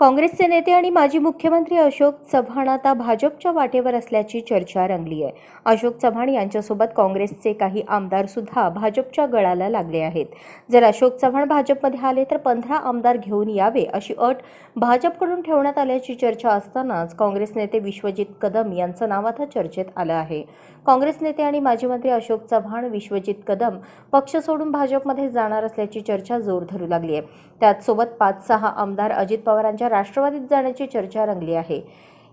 काँग्रेसचे नेते आणि माजी मुख्यमंत्री अशोक चव्हाण आता भाजपच्या वाटेवर असल्याची चर्चा रंगली आहे. अशोक चव्हाण यांच्यासोबत काँग्रेसचे काही आमदार सुद्धा भाजपच्या गळाला लागले आहेत. जर अशोक चव्हाण भाजपमध्ये आले तर पंधरा आमदार घेऊन यावे अशी अट भाजपकडून ठेवण्यात आल्याची चर्चा असतानाच काँग्रेस नेते विश्वजित कदम यांचं नाव आता चर्चेत आलं आहे. काँग्रेस नेते आणि माजी मंत्री अशोक चव्हाण विश्वजित कदम पक्ष सोडून भाजपमध्ये जाणार असल्याची चर्चा जोर धरू लागली आहे. त्याच सोबत पाच सहा आमदार अजित पवारांच्या राष्ट्रवादीत जाण्याची चर्चा रंगली आहे.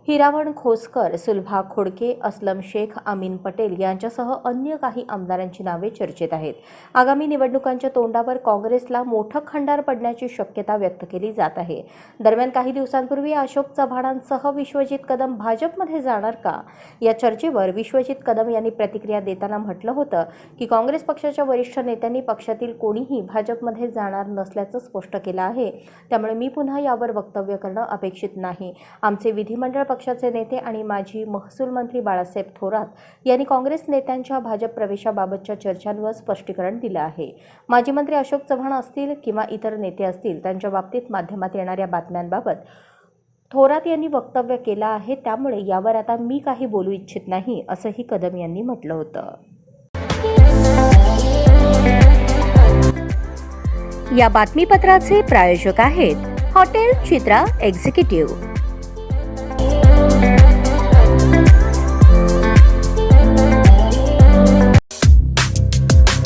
हिरावण खोसकर सुलभा खोडके असलम शेख अमीन पटेल यांच्यासह अन्य काही आमदारांची नावे चर्चेत आहेत. आगामी निवडणुकांच्या तोंडावर काँग्रेसला मोठं खंडार पडण्याची शक्यता व्यक्त केली जात आहे. दरम्यान काही दिवसांपूर्वी अशोक चव्हाणांसह विश्वजित कदम भाजपमध्ये जाणार का? या चर्चेवर विश्वजित कदम यांनी प्रतिक्रिया देताना म्हटलं होतं की काँग्रेस पक्षाच्या वरिष्ठ नेत्यांनी पक्षातील कोणीही भाजपमध्ये जाणार नसल्याचं स्पष्ट केलं आहे. त्यामुळे मी पुन्हा यावर वक्तव्य करणं अपेक्षित नाही. आमचे विधिमंडळ पक्षाचे नेते आणि माजी महसूल मंत्री बाळासाहेब थोरात यांनी काँग्रेस नेत्यांच्या भाजप प्रवेशाबाबतच्या चर्चांवर स्पष्टीकरण दिलं आहे. माजी मंत्री अशोक चव्हाण असतील किंवा इतर नेते असतील त्यांच्या बाबतीत माध्यमात येणाऱ्या बातम्यांबाबत थोरात यांनी वक्तव्य केलं आहे त्यामुळे यावर आता मी काही बोलू इच्छित नाही असंही कदम यांनी म्हटलं होतं. या बातमीपत्राचे प्रायोजक आहेत हॉटेल चित्रा एक्झिक्युटिव्ह.